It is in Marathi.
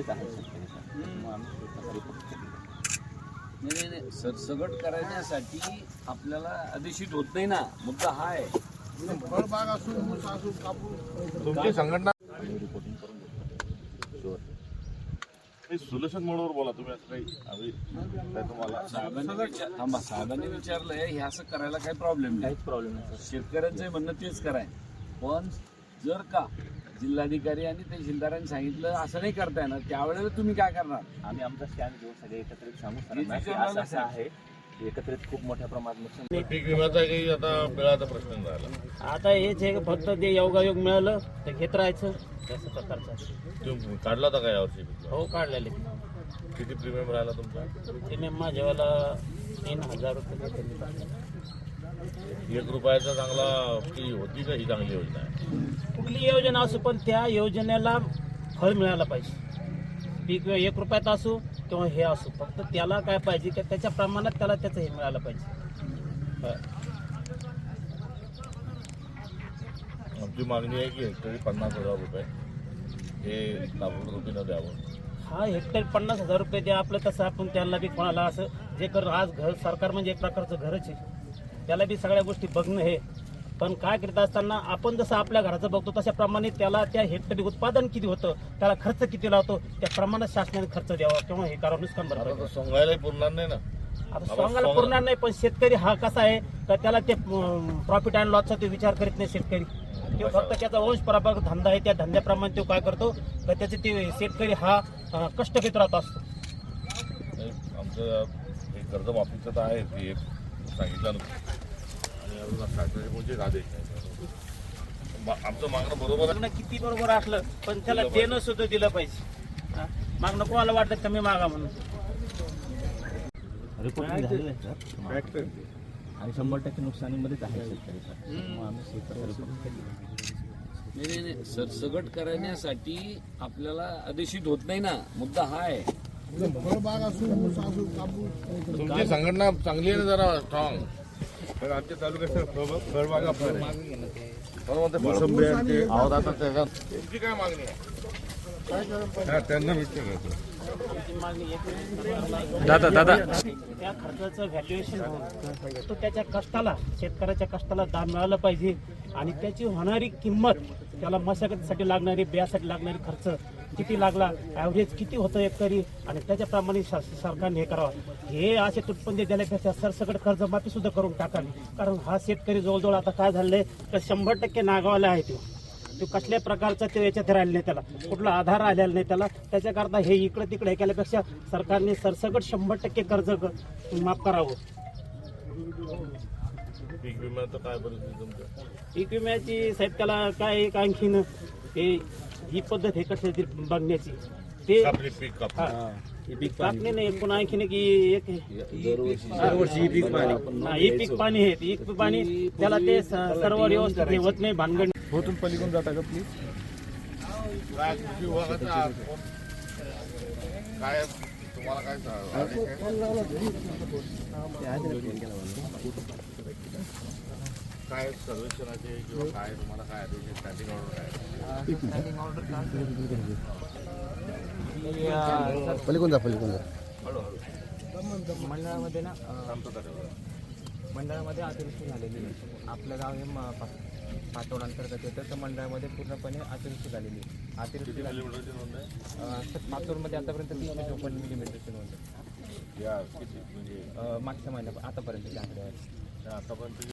मध्येच आहे शेतकरी सर मग आम्ही स्वतःचा report केलेला. नाही नाही करण्यासाठी आपल्याला अदेशित होत नाही ना. मुद्दा हा आहे. फळबाग असून ऊस असून कापूस. तुमची संघटना रिपोर्टिंग करून घेतो शुअर सोल्युशन मोडवर बोला तुम्ही असं काही तुम्हाला थांबा साहेबांनी विचारलंय हे असं करायला काही प्रॉब्लेम नाही. काहीच प्रॉब्लेम नाही शेतकऱ्यांचं म्हणणं तेच कराय पण जर का जिल्हाधिकारी आणि तहसीलदारांनी सांगितलं असं नाही करता येणार. त्यावेळेला तुम्ही काय करणार? आम्ही आमचा स्टँड घेऊन सगळे एकत्रित सांगू. हे सरांना की विचारलं असं. आहे. एकत्रित खूप मोठ्या प्रमाणात नुकसान पीक विम्याचा काही आता मिळाचा प्रश्न राहिला. आता हेच आहे फक्त ते योगायोग मिळालं तर घेत राहायचं तसं प्रकारचं तुम्ही काढला होता का यावर्षी? हो काढलेले. किती प्रीमियम राहिला तुमचा? ते मी माझ्यावाला तीन हजार रुपये. एक रुपयाचा चांगला ती होती का ही चांगली योजना? आहे कुठली योजना असो पण त्या योजनेला फळ मिळायला पाहिजे. पीक एक रुपयात असो किंवा हे असो फक्त त्याला काय पाहिजे की त्याच्या प्रमाणात त्याला त्याचं हे मिळालं पाहिजे. आमची मागणी आहे की हेक्टरी पन्नास हजार रुपये हे लाखो रुपये द्यावं. हा हेक्टर पन्नास हजार रुपये द्या. आपलं तसं आपण त्यांना बी कोणाला असं जे कर आज घर सरकार म्हणजे एक प्रकारचं घरच आहे. त्याला बी सगळ्या गोष्टी बघणं हे. पण काय करत असताना आपण जसं आपल्या घराचं बघतो तशाप्रमाणे त्याला त्या हेक्टरी उत्पादन किती होतं त्याला खर्च किती लावतो त्या प्रमाणात शासनाने खर्च द्यावा किंवा हे करावं नुकसान सोंगायलाही पुरणार नाही ना. आता स्वांगाला पुरणार नाही पण शेतकरी हा कसा आहे तर त्याला ते प्रॉफिट अँड लॉसचा ते विचार करीत नाही शेतकरी. तो फक्त त्याचा वंश परंपरा धंदा आहे त्या धंद्याप्रमाणे तो काय करतो तर त्याचे ते शेतकरी हा कष्ट घेत राहत असतो. आमचं हे कर्जमाफीचं तर आहे सांगितलं ना आणि अजून शासनाचे कोणतेच आदेश नाही मा- आमचं मागणं बरोबर आहे मागणं किती बरोबर असलं पण त्याला देणं सुद्धा दिलं पाहिजे. हा? मागणं कोणाला वाटतं कमी मागा म्हणून. रिपोर्टिंग झालेलं आहे सर आणि शंभर टक्के नुकसानीमध्येच आहे शेतकरी सर मग आम्ही केलेला. नाही नाही नाही. सरसगट करण्यासाठी आपल्याला अदेशित होत नाही ना. मुद्दा हा आहे. फळबाग असून ऊस असून कापूस तुमची संघटना चांगली आहे ना जरा स्ट्रॉंग तर आमच्या तालुक्यात फळबाग बरोबर मोसंबी तुमची काय मागणी आहे? त्यांना विचारायचं आमची मागणी एक दादा दादा. त्या खर्चाचं व्हॅल्युएशन होऊन तो त्याच्या कष्टाला शेतकऱ्याच्या कष्टाला दाम मिळालं पाहिजे आणि त्याची होणारी किंमत त्याला मशागतीसाठी लागणारी बियासाठी लागणारी खर्च किती लागला ॲव्हरेज किती होतं एकरी आणि त्याच्याप्रमाणे शा- सरकारने हे करावं. हे असे तुटपंदे देण्यापेक्षा सरसकट कर्जमाफी माफीसुद्धा करून टाकावी. कारण हा शेतकरी जवळजवळ आता काय झालं आहे तर शंभर टक्के नागावाला आहे तो. तो कसल्या प्रकारचा ते याच्यात राहिला नाही त्याला. कुठला आधार आलेला नाही त्याला. त्याच्याकरता हे इकडं तिकडे केल्यापेक्षा सरकारने सरसकट शंभर टक्के कर्ज माफ करावं. पीक विम्याचं काय परिस्थिती तुमचं? पीक विम्याची साहेब त्याला काय एक आणखीन हे ही पद्धत हे कशाची बघण्याची? ते कापली पीक हा. कापणी नाही पण आणखीन की एक दरवर्षी पीक पाणी. हा, हे पीक पाणी हे पीक पाणी त्याला ते स- सर्व व्यवस्थित हे होत नाही भानगड होतून पलीकडून जाता का प्लीज काय कृषी विभागाचा आज कोण? काय तुम्हाला काय? काय सर्वेक्षणाचे किंवा काय तुम्हाला काय आदेश आहे स्टँडिंग ऑर्डर काय पलीकडून जा पलीकडून जा मंडळामध्ये ना मंडळामध्ये अतिवृष्टी झालेली आहे आपलं गाव हे म- पा- पाटोड अंतर्गत येतं. तर मंडळामध्ये पूर्णपणे अतिवृष्टी झालेली आहे. अतिवृष्टी झाली अं, पाचोडमध्ये आतापर्यंत तीनशे चौपन्न मिलीमीटरची नोंद आहे. या किती? म्हणजे अं, मागच्या महिन्यात आतापर्यंतचे आकडे आहेत आतापर्यंत